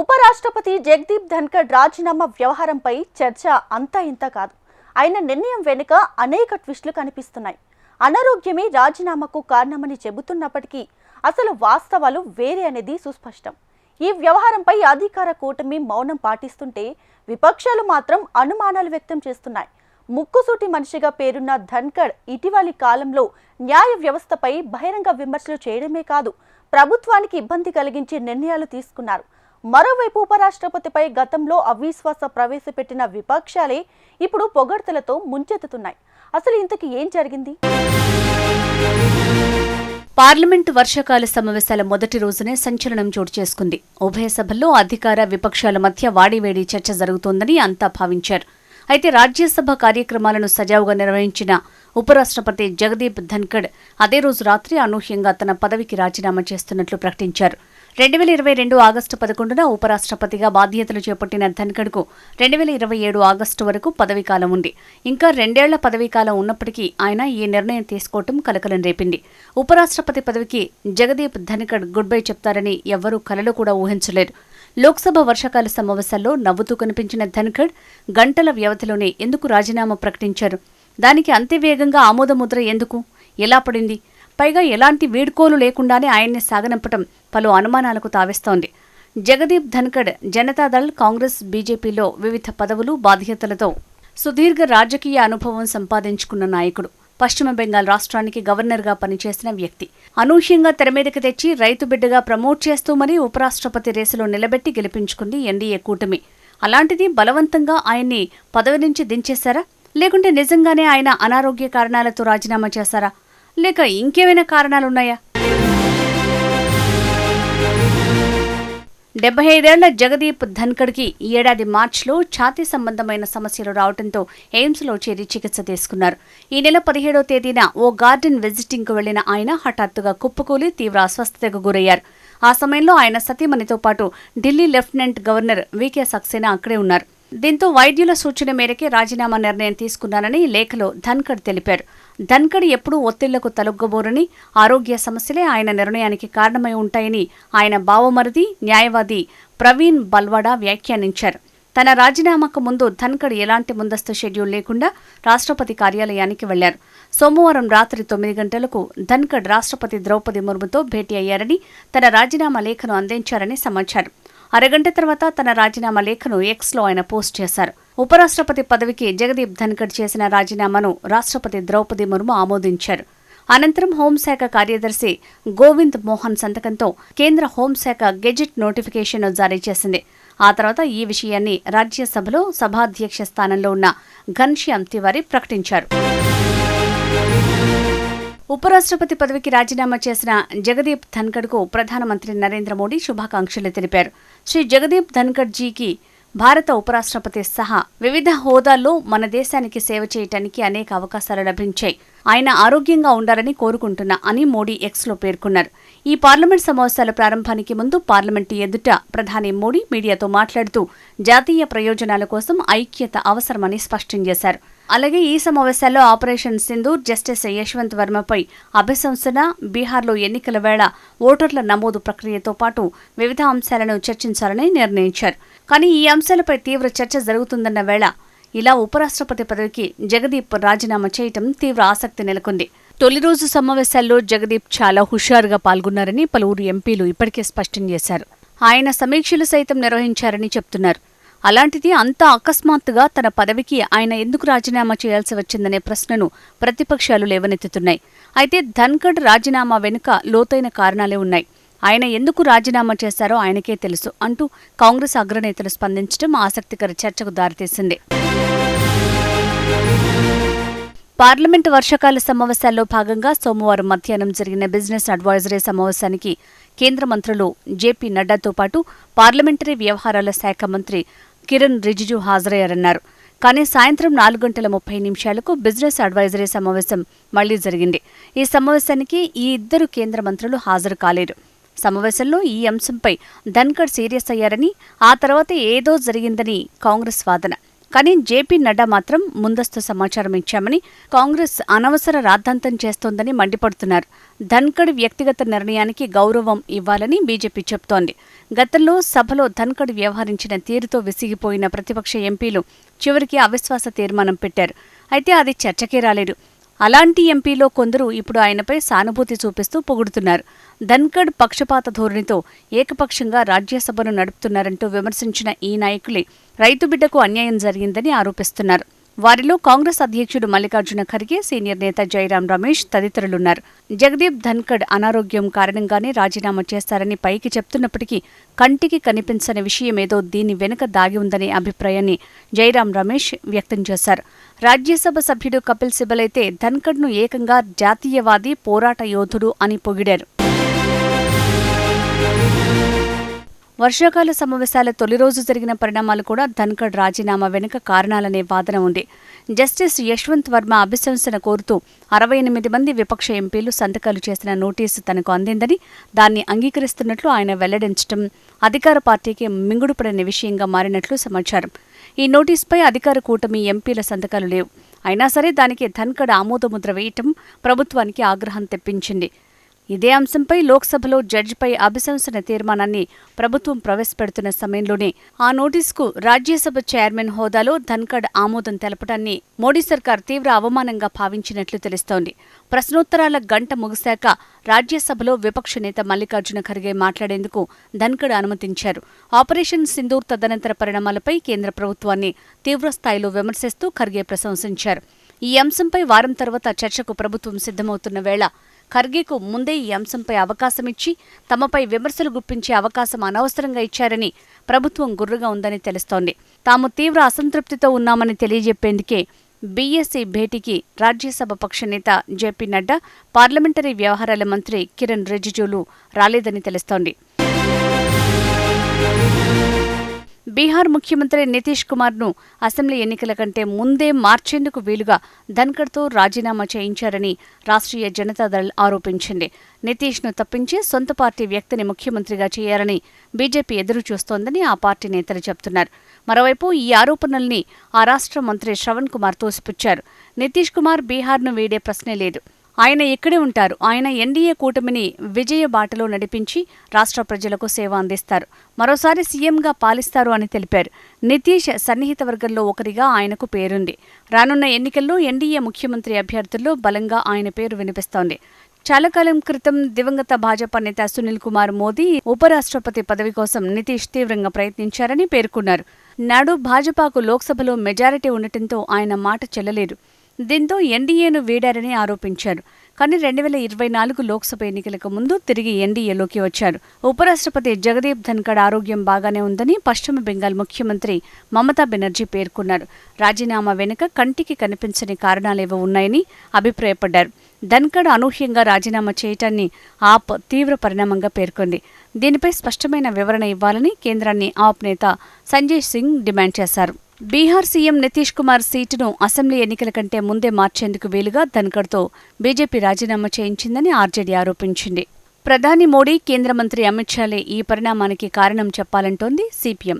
ఉపరాష్ట్రపతి జగదీప్ ధన్కర్ రాజీనామా వ్యవహారంపై చర్చ అంతా ఇంత కాదు. ఆయన నిర్ణయం వెనుక అనేక ట్విస్టులు కనిపిస్తున్నాయి. అనారోగ్యమే రాజీనామాకు కారణమని చెబుతున్నప్పటికీ అసలు వాస్తవాలు వేరే అనేది సుస్పష్టం. ఈ వ్యవహారంపై అధికార కూటమి మౌనం పాటిస్తుంటే విపక్షాలు మాత్రం అనుమానాలు వ్యక్తం చేస్తున్నాయి. ముక్కుసూటి మనిషిగా పేరున్న ధన్కడ్ ఇటీవలి కాలంలో న్యాయ వ్యవస్థపై బహిరంగ విమర్శలు చేయడమే కాదు ప్రభుత్వానికి ఇబ్బంది కలిగించే నిర్ణయాలు తీసుకున్నారు. మరోవైపు ఉపరాష్ట్రపతిపై గతంలో అవిశ్వాస ప్రవేశపెట్టిన విపక్షాలే ఇప్పుడు పొగడ్తలతో ముంచెత్తుతున్నాయి. అసలు ఇంతకు ఏం జరిగింది? పార్లమెంటు వర్షాకాల సమావేశాల మొదటి రోజునే సంచలనం చోటు చేసుకుంది. ఉభయ సభల్లో అధికార విపక్షాల మధ్య వాడివేడి చర్చ జరుగుతోందని అంతా భావించారు. అయితే రాజ్యసభ కార్యక్రమాలను సజావుగా నిర్వహించిన ఉపరాష్ట్రపతి జగదీప్ ధన్కడ్ అదే రోజు రాత్రి అనూహ్యంగా తన పదవికి రాజీనామా చేస్తున్నట్లు ప్రకటించారు. రెండు వేల ఇరవై రెండు ఆగస్టు పదకొండున ఉపరాష్ట్రపతిగా బాధ్యతలు చేపట్టిన ధన్కడ్కు రెండు వేల ఇరవై ఏడు ఆగస్టు వరకు పదవీకాలం ఉంది. ఇంకా రెండేళ్ళ పదవీకాలం ఉన్నప్పటికీ ఆయన ఈ నిర్ణయం తీసుకోవటం కలకలం రేపింది. ఉపరాష్ట్రపతి పదవికి జగదీప్ ధన్కడ్ గుడ్ బై చెప్తారని ఎవ్వరూ కలలో కూడా ఊహించలేరు లోక్సభ వర్షాకాల సమావేశాల్లో నవ్వుతూ కనిపించిన ధన్కడ్ గంటల వ్యవధిలోనే ఎందుకు రాజీనామా ప్రకటించారు? దానికి అంతే వేగంగా ఆమోదముద్ర ఎందుకు? ఎలా పడింది? పైగా ఎలాంటి వీడ్కోలు లేకుండానే ఆయన్ని సాగనంపటం పలు అనుమానాలకు తావిస్తోంది. జగదీప్ ధన్కడ్ జనతాదళ్ కాంగ్రెస్ బీజేపీలో వివిధ పదవులు బాధ్యతలతో సుదీర్ఘ రాజకీయ అనుభవం సంపాదించుకున్న నాయకుడు. పశ్చిమ బెంగాల్ రాష్ట్రానికి గవర్నర్గా పనిచేసిన వ్యక్తి. అనూహ్యంగా తెరమీదకి తెచ్చి రైతు బిడ్డగా ప్రమోట్ చేస్తూ మరీ ఉపరాష్ట్రపతి రేసులో నిలబెట్టి గెలిపించుకుంది ఎన్డీఏ కూటమి. అలాంటిది బలవంతంగా ఆయన్ని పదవి నుంచి దించేశారా? లేకుంటే నిజంగానే ఆయన అనారోగ్య కారణాలతో రాజీనామా చేశారా? లేక ఇంకేమైనా కారణాలున్నాయా? డెబ్బై ఐదేళ్ళ జగదీప్ ధన్కడ్కి ఈ ఏడాది మార్చిలో ఛాతీ సంబంధమైన సమస్యలు రావడంతో ఎయిమ్స్లో చేరి చికిత్స తీసుకున్నారు. ఈ నెల పదిహేడో తేదీన ఓ గార్డెన్ విజిటింగ్కు వెళ్ళిన ఆయన హఠాత్తుగా కుప్పకూలి తీవ్ర అస్వస్థతకు గురయ్యారు. ఆ సమయంలో ఆయన సతీమణితో పాటు Delhi lieutenant governor VK Saxena అక్కడే ఉన్నారు. దీంతో వైద్యుల సూచన మేరకే రాజీనామా నిర్ణయం తీసుకున్నానని లేఖలో ధన్కడ్ తెలిపారు. ధన్కడ్ ఎప్పుడూ ఒత్తిళ్ళకు తలొగ్గబోరని ఆరోగ్య సమస్యలే ఆయన నిర్ణయానికి కారణమై ఉంటాయని ఆయన బావమరిది న్యాయవాది ప్రవీణ్ బల్వాడా వ్యాఖ్యానించారు. తన రాజీనామాకు ముందు ధన్కడ్ ఎలాంటి ముందస్తు షెడ్యూల్ లేకుండా రాష్ట్రపతి కార్యాలయానికి వెళ్ళారు. సోమవారం రాత్రి తొమ్మిది గంటలకు ధన్కడ్ రాష్ట్రపతి ద్రౌపది ముర్ముతో భేటీ అయ్యారని తన రాజీనామా లేఖను అందించారని సమాచారం. అరగంట తర్వాత తన రాజీనామా లేఖను ఎక్స్లో ఆయన పోస్ట్ చేశారు. ఉపరాష్ట్రపతి పదవికి జగదీప్ ధన్కడ్ చేసిన రాజీనామాను రాష్ట్రపతి ద్రౌపది ముర్ము ఆమోదించారు. అనంతరం హోంశాఖ కార్యదర్శి గోవింద్ మోహన్ సంతకంతో కేంద్ర హోంశాఖ గెజిట్ నోటిఫికేషన్ జారీ చేసింది. ఆ తర్వాత ఈ విషయాన్ని రాజ్యసభలో సభాధ్యక్ష స్థానంలో ఉన్న ఘన్శ్యామ్ తివారీ ప్రకటించారు. ఉపరాష్ట్రపతి పదవికి రాజీనామా చేసిన జగదీప్ ధన్కడ్కు ప్రధానమంత్రి నరేంద్ర మోడీ శుభాకాంక్షలు తెలిపారు. శ్రీ జగదీప్ ధన్కడ్ జీకి భారత ఉపరాష్ట్రపతి సహా వివిధ హోదాల్లో మన దేశానికి సేవ చేయటానికి అనేక అవకాశాలు లభించాయి. ఆయన ఆరోగ్యంగా ఉండాలని కోరుకుంటున్నా అని మోడీ ఎక్స్లో పేర్కొన్నారు. ఈ పార్లమెంట్ సమావేశాల ప్రారంభానికి ముందు పార్లమెంటు ఎదుట ప్రధాని మోడీ మీడియాతో మాట్లాడుతూ జాతీయ ప్రయోజనాల కోసం ఐక్యత అవసరమని స్పష్టం చేశారు. అలాగే ఈ సమావేశాల్లో ఆపరేషన్ సింధూర్ జస్టిస్ యశ్వంత్ వర్మపై అభిశంసన బీహార్లో ఎన్నికల వేళ ఓటర్ల నమోదు ప్రక్రియతో పాటు వివిధ అంశాలను చర్చించాలని నిర్ణయించారు. కానీ ఈ అంశాలపై తీవ్ర చర్చ జరుగుతుందన్న వేళ ఇలా ఉపరాష్ట్రపతి పదవికి జగదీప్ రాజీనామా చేయటం తీవ్ర ఆసక్తి నెలకొంది. తొలి రోజు సమావేశాల్లో జగదీప్ చాలా హుషారుగా పాల్గొన్నారని పలువురు ఎంపీలు ఇప్పటికే స్పష్టం చేశారు. ఆయన సమీక్షలు సైతం నిర్వహించారని చెప్తున్నారు. అలాంటిది అంత అకస్మాత్తుగా తన పదవికి ఆయన ఎందుకు రాజీనామా చేయాల్సి వచ్చిందనే ప్రశ్నను ప్రతిపక్షాలు లేవనెత్తుతున్నాయి. అయితే ధన్కడ్ రాజీనామా వెనుక లోతైన కారణాలే ఉన్నాయి. ఆయన ఎందుకు రాజీనామా చేశారో ఆయనకే తెలుసు అంటూ కాంగ్రెస్ అగ్రనేతలు స్పందించడం ఆసక్తికర చర్చకు దారితీసింది. పార్లమెంటు వర్షాకాల సమావేశాల్లో భాగంగా సోమవారం మధ్యాహ్నం జరిగిన బిజినెస్ అడ్వైజరీ సమావేశానికి కేంద్ర మంత్రులు జేపీ నడ్డాతో పాటు పార్లమెంటరీ వ్యవహారాల శాఖ మంత్రి కిరణ్ రిజిజు హాజరయ్యారన్నారు. కానీ సాయంత్రం నాలుగు గంటల ముప్పై నిమిషాలకు బిజినెస్ అడ్వైజరీ సమావేశం మళ్ళీ జరిగింది. ఈ సమావేశానికి ఈ ఇద్దరు కేంద్ర మంత్రులు హాజరు కాలేరు సమావేశంలో ఈ అంశంపై ధన్కడ్ సీరియస్ అయ్యారని ఆ తర్వాత ఏదో జరిగిందని కాంగ్రెస్ వాదన. కానీ జేపీ నడ్డా మాత్రం ముందస్తు సమాచారం ఇచ్చామని కాంగ్రెస్ అనవసర రాద్ధాంతం చేస్తోందని మండిపడుతున్నారు. ధన్కడ్ వ్యక్తిగత నిర్ణయానికి గౌరవం ఇవ్వాలని బీజేపీ చెబుతోంది గతంలో సభలో ధన్కడ్ వ్యవహరించిన తీరుతో విసిగిపోయిన ప్రతిపక్ష ఎంపీలు చివరికి అవిశ్వాస తీర్మానం పెట్టారు. అయితే అది చర్చకే రాలేదు. అలాంటి ఎంపీలో కొందరు ఇప్పుడు ఆయనపై సానుభూతి చూపిస్తూ పొగుడుతున్నారు. ధన్కడ్ పక్షపాత ధోరణితో ఏకపక్షంగా రాజ్యసభను నడుపుతున్నారంటూ విమర్శించిన ఈ నాయకులే రైతు బిడ్డకు అన్యాయం జరిగిందని ఆరోపిస్తున్నారు. వారిలో కాంగ్రెస్ అధ్యక్షుడు మల్లికార్జున ఖర్గే సీనియర్ నేత జైరాం రమేష్ తదితరులున్నారు. జగదీప్ ధన్కడ్ అనారోగ్యం కారణంగానే రాజీనామా చేస్తారని పైకి చెప్తున్నప్పటికీ కంటికి కనిపించని విషయమేదో దీని వెనుక దాగి ఉందనే అభిప్రాయాన్ని జైరాం రమేష్ వ్యక్తం చేశారు. రాజ్యసభ సభ్యుడు కపిల్ సిబల్ అయితే ధన్కడ్ను ఏకంగా జాతీయవాది పోరాట యోధుడు అని పొగిడారు. వర్షాకాల సమావేశాల తొలి రోజు జరిగిన పరిణామాలు కూడా ధన్కడ్ రాజీనామా వెనుక కారణాలనే వాదన ఉంది. జస్టిస్ యశ్వంత్ వర్మ అభిశంసన కోరుతూ అరవై ఎనిమిది మంది విపక్ష ఎంపీలు సంతకాలు చేసిన నోటీసు తనకు అందిందని దాన్ని అంగీకరిస్తున్నట్లు ఆయన వెల్లడించడం అధికార పార్టీకి మింగుడుపడని విషయంగా మారినట్లు సమాచారం. ఈ నోటీసుపై అధికార కూటమి ఎంపీల సంతకాలు లేవు. అయినా సరే దానికి ధన్కడ్ ఆమోదముద్ర వేయటం ప్రభుత్వానికి ఆగ్రహం తెప్పించింది. ఇదే అంశంపై లోక్సభలో జడ్జిపై అభిశంసన తీర్మానాన్ని ప్రభుత్వం ప్రవేశపెడుతున్న సమయంలోనే ఆ నోటీసుకు రాజ్యసభ చైర్మన్ హోదాలో ధన్కడ్ ఆమోదం తెలపడాన్ని మోడీ సర్కార్ తీవ్ర అవమానంగా భావించినట్లు తెలుస్తోంది. ప్రశ్నోత్తరాల గంట ముగిశాక రాజ్యసభలో విపక్ష నేత మల్లికార్జున ఖర్గే మాట్లాడేందుకు ధన్కడ్ అనుమతించారు. ఆపరేషన్ సింధూర్ తదనంతర పరిణామాలపై కేంద్ర ప్రభుత్వాన్ని తీవ్రస్థాయిలో విమర్శిస్తూ ఖర్గే ప్రశంసించారు. ఈ అంశంపై వారం తర్వాత చర్చకు ప్రభుత్వం సిద్ధమవుతున్న వేళ ఖర్గేకు ముందే ఈ అంశంపై అవకాశమిచ్చి తమపై విమర్శలు గుప్పించే అవకాశం అనవసరంగా ఇచ్చారని ప్రభుత్వం గుర్రుగా ఉందని తెలుస్తోంది. తాము తీవ్ర అసంతృప్తితో ఉన్నామని తెలియజెప్పేందుకే బీఎస్సీ భేటీకి రాజ్యసభ పక్ష నేత జేపీ నడ్డా పార్లమెంటరీ వ్యవహారాల మంత్రి కిరణ్ రిజిజులు రాలేదని తెలుస్తోంది. బీహార్ ముఖ్యమంత్రి నితీష్ కుమార్ను అసెంబ్లీ ఎన్నికల కంటే ముందే మార్చేందుకు వీలుగా ధన్కడ్తో రాజీనామా చేయించారని రాష్ట్రీయ జనతాదళ్ ఆరోపించింది. నితీష్ను తప్పించి సొంత పార్టీ వ్యక్తిని ముఖ్యమంత్రిగా చేయాలని బీజేపీ ఎదురు చూస్తోందని ఆ పార్టీ నేతలు చెబుతున్నారు. మరోవైపు ఈ ఆరోపణల్ని ఆ రాష్ట్ర మంత్రి శ్రవణ్ కుమార్ తోసిపుచ్చారు. నితీష్ కుమార్ బీహార్ను వీడే ప్రశ్నే లేదు. ఆయన ఇక్కడే ఉంటారు. ఆయన ఎన్డీఏ కూటమిని విజయ బాటలో నడిపించి రాష్ట్ర ప్రజలకు సేవ అందిస్తారు. మరోసారి సీఎంగా పాలిస్తారు అని తెలిపారు. నితీష్ సన్నిహిత వర్గంలో ఒకరిగా ఆయనకు పేరుంది. రానున్న ఎన్నికల్లో ఎన్డీఏ ముఖ్యమంత్రి అభ్యర్థుల్లో బలంగా ఆయన పేరు వినిపిస్తోంది. చాలా కాలం క్రితం దివంగత భాజపా నేత సునీల్ కుమార్ మోదీ ఉపరాష్ట్రపతి పదవి కోసం నితీష్ తీవ్రంగా ప్రయత్నించారని పేర్కొన్నారు. నాడు భాజపాకు లోక్సభలో మెజారిటీ ఉండటంతో ఆయన మాట చెల్లలేదు. దీంతో ఎన్డీఏను వీడారని ఆరోపించారు. కానీ రెండు వేల ఇరవై నాలుగు లోక్సభ ఎన్నికలకు ముందు తిరిగి ఎన్డీఏలోకి వచ్చారు. ఉపరాష్ట్రపతి జగదీప్ ధన్కడ్ ఆరోగ్యం బాగానే ఉందని పశ్చిమ బెంగాల్ ముఖ్యమంత్రి మమతా బెనర్జీ పేర్కొన్నారు. రాజీనామా వెనుక కంటికి కనిపించని కారణాలేవో ఉన్నాయని అభిప్రాయపడ్డారు. ధన్కడ్ అనూహ్యంగా రాజీనామా చేయటాన్ని ఆప్ తీవ్ర పరిణామంగా పేర్కొంది. దీనిపై స్పష్టమైన వివరణ ఇవ్వాలని కేంద్రాన్ని ఆప్ నేత సంజయ్ సింగ్ డిమాండ్ చేశారు. బీహార్ సీఎం నితీష్ కుమార్ సీటును అసెంబ్లీ ఎన్నికల కంటే ముందే మార్చేందుకు వీలుగా ధన్కడ్తో బీజేపీ రాజీనామా చేయించిందని ఆర్జేడీ ఆరోపించింది. ప్రధాని మోడీ కేంద్ర మంత్రి అమిత్ షాలే ఈ పరిణామానికి కారణం చెప్పాలంటోంది సిపిఎం.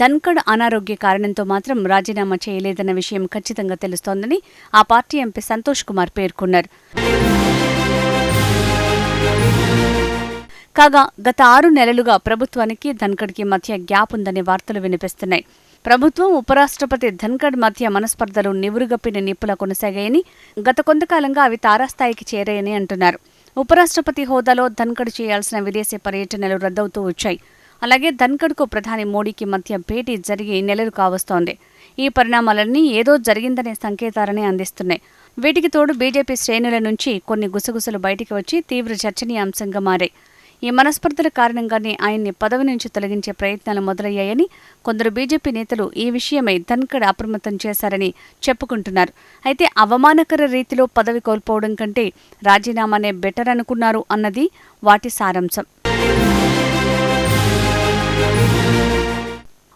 ధన్కడ్ అనారోగ్య కారణంతో మాత్రం రాజీనామా చేయలేదన్న విషయం ఖచ్చితంగా తెలుస్తోందని ఆ పార్టీ ఎంపీ సంతోష్ కుమార్ పేర్కొన్నారు. కాగా గత ఆరు నెలలుగా ప్రభుత్వానికి ధన్కడ్కి మధ్య గ్యాప్ ఉందనే వార్తలు వినిపిస్తున్నాయి. ప్రభుత్వం ఉపరాష్ట్రపతి ధన్కడ్ మధ్య మనస్పర్ధలు నివురుగప్పిన నిప్పుల కొనసాగాయని గత కొంతకాలంగా అవి తారాస్థాయికి చేరాయని అంటున్నారు. ఉపరాష్ట్రపతి హోదాలో ధన్కడ్ చేయాల్సిన విదేశీ పర్యటనలు రద్దవుతూ వచ్చాయి. అలాగే ధన్కడ్కు ప్రధాని మోడీకి మధ్య భేటీ జరిగి నెలలు కావస్తోంది. ఈ పరిణామాలన్నీ ఏదో జరిగిందనే సంకేతాలని అందిస్తున్నాయి. వీటికి తోడు బీజేపీ శ్రేణుల నుంచి కొన్ని గుసగుసలు బయటికి వచ్చి తీవ్ర చర్చనీయాంశంగా మారాయి. ఈ మనస్పర్ధల కారణంగానే ఆయన్ని పదవి నుంచి తొలగించే ప్రయత్నాలు మొదలయ్యాయని కొందరు బీజేపీ నేతలు ఈ విషయమై ధన్కడ్ అప్రమత్తం చేశారని చెప్పుకుంటున్నారు. అయితే అవమానకర రీతిలో పదవి కోల్పోవడం కంటే రాజీనామానే బెటర్ అనుకున్నారు అన్నది వాటి సారాంశం.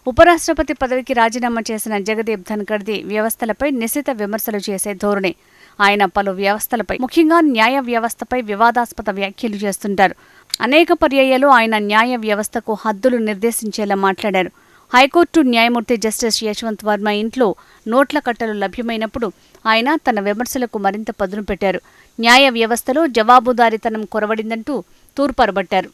ఉపరాష్ట్రపతి పదవికి రాజీనామా చేసిన జగదీప్ ధన్కర్ది వ్యవస్థలపై నిశిత విమర్శలు చేసే ధోరణి. ఆయన పలు వ్యవస్థలపై ముఖ్యంగా న్యాయ వ్యవస్థపై వివాదాస్పద వ్యాఖ్యలు చేస్తుంటారు. అనేక పర్యాయాలు ఆయన న్యాయ వ్యవస్థకు హద్దులు నిర్దేశించేలా మాట్లాడారు. హైకోర్టు న్యాయమూర్తి జస్టిస్ యశ్వంత్ వర్మ ఇంట్లో నోట్ల కట్టలు లభ్యమైనప్పుడు ఆయన తన విమర్శలకు మరింత పదును పెట్టారు. న్యాయ వ్యవస్థలో జవాబుదారీతనం కొరవడిందంటూ తూర్పరబట్టారు.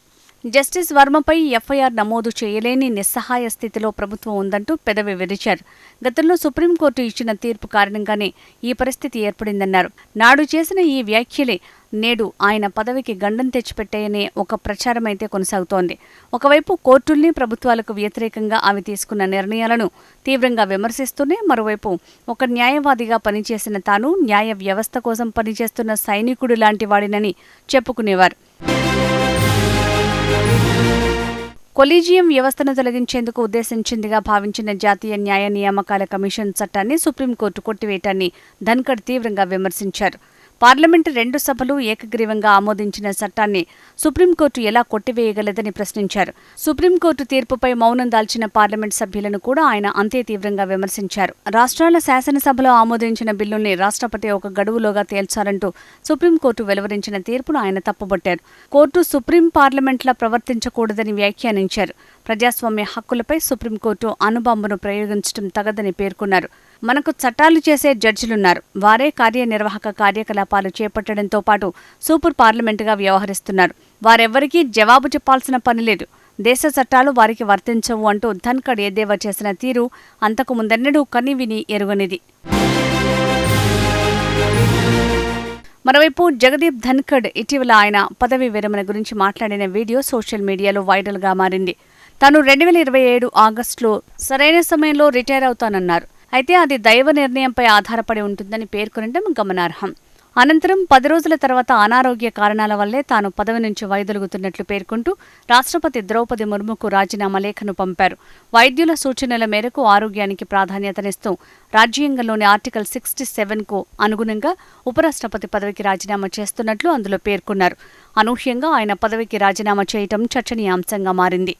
జస్టిస్ వర్మపై ఎఫ్ఐఆర్ నమోదు చేయలేని నిస్సహాయ స్థితిలో ప్రభుత్వం ఉందంటూ పెదవి విరిచారు. గతంలో సుప్రీంకోర్టు ఇచ్చిన తీర్పు కారణంగానే ఈ పరిస్థితి ఏర్పడిందన్నారు. నాడు చేసిన ఈ వ్యాఖ్యలే నేడు ఆయన పదవికి గండం తెచ్చిపెట్టాయనే ఒక ప్రచారమైతే కొనసాగుతోంది. ఒకవైపు కోర్టుల్ని ప్రభుత్వాలకు వ్యతిరేకంగా ఆమె తీసుకున్న నిర్ణయాలను తీవ్రంగా విమర్శిస్తూనే మరోవైపు ఒక న్యాయవాదిగా పనిచేసిన తాను న్యాయ వ్యవస్థ కోసం పనిచేస్తున్న సైనికుడు లాంటి వాడినని చెప్పుకునేవారు. కొలీజియం వ్యవస్థను తొలగించేందుకు ఉద్దేశించిందిగా భావించిన జాతీయ న్యాయ నియామకాల కమిషన్ చట్టాన్ని సుప్రీంకోర్టు కొట్టివేయటాన్ని ధన్కడ్ తీవ్రంగా విమర్శించారు. పార్లమెంటు రెండు సభలు ఏకగ్రీవంగా ఆమోదించిన చట్టాన్ని సుప్రీంకోర్టు ఎలా కొట్టివేయగలదని ప్రశ్నించారు. సుప్రీంకోర్టు తీర్పుపై మౌనం దాల్చిన పార్లమెంట్ సభ్యులను కూడా ఆయన అంతే తీవ్రంగా విమర్శించారు. రాష్ట్రాల శాసనసభలో ఆమోదించిన బిల్లుల్ని రాష్ట్రపతి ఒక గడువులోగా తేల్చాలంటూ సుప్రీంకోర్టు వెలువరించిన తీర్పును ఆయన తప్పుబట్టారు. కోర్టు సుప్రీం పార్లమెంట్లా ప్రవర్తించకూడదని వ్యాఖ్యానించారు. ప్రజాస్వామ్య హక్కులపై సుప్రీంకోర్టు అణుబాంబును ప్రయోగించడం తగదని పేర్కొన్నారు. మనకు చట్టాలు చేసే జడ్జిలున్నారు. వారే కార్యనిర్వాహక కార్యకలాపాలు చేపట్టడంతో పాటు సూపర్ పార్లమెంటుగా వ్యవహరిస్తున్నారు. వారెవ్వరికీ జవాబు చెప్పాల్సిన పని లేదు. దేశ చట్టాలు వారికి వర్తించవు అంటూ ధన్కడ్ ఎద్దేవా చేసిన తీరు అంతకు ముందెన్నడూ కనివిని ఎరుగనిది. మరోవైపు జగదీప్ ధన్కడ్ ఇటీవల ఆయన పదవి విరమణ గురించి మాట్లాడిన వీడియో సోషల్ మీడియాలో వైరల్గా మారింది. తాను రెండు వేల ఇరవై ఏడు ఆగస్టులో సరైన సమయంలో రిటైర్ అవుతానన్నారు. అయితే అది దైవ నిర్ణయంపై ఆధారపడి ఉంటుందని పేర్కొనడం గమనార్హం. అనంతరం పది రోజుల తర్వాత అనారోగ్య కారణాల వల్లే తాను పదవి నుంచి వైదొలుగుతున్నట్లు పేర్కొంటూ రాష్ట్రపతి ద్రౌపది ముర్ముకు రాజీనామా లేఖను పంపారు. వైద్యుల సూచనల మేరకు ఆరోగ్యానికి ప్రాధాన్యతనిస్తూ రాజ్యాంగంలోని ఆర్టికల్ సిక్స్టీ సెవెన్కు అనుగుణంగా ఉపరాష్ట్రపతి పదవికి రాజీనామా చేస్తున్నట్లు అందులో పేర్కొన్నారు. అనూహ్యంగా ఆయన పదవికి రాజీనామా చేయటం చర్చనీయాంశంగా మారింది.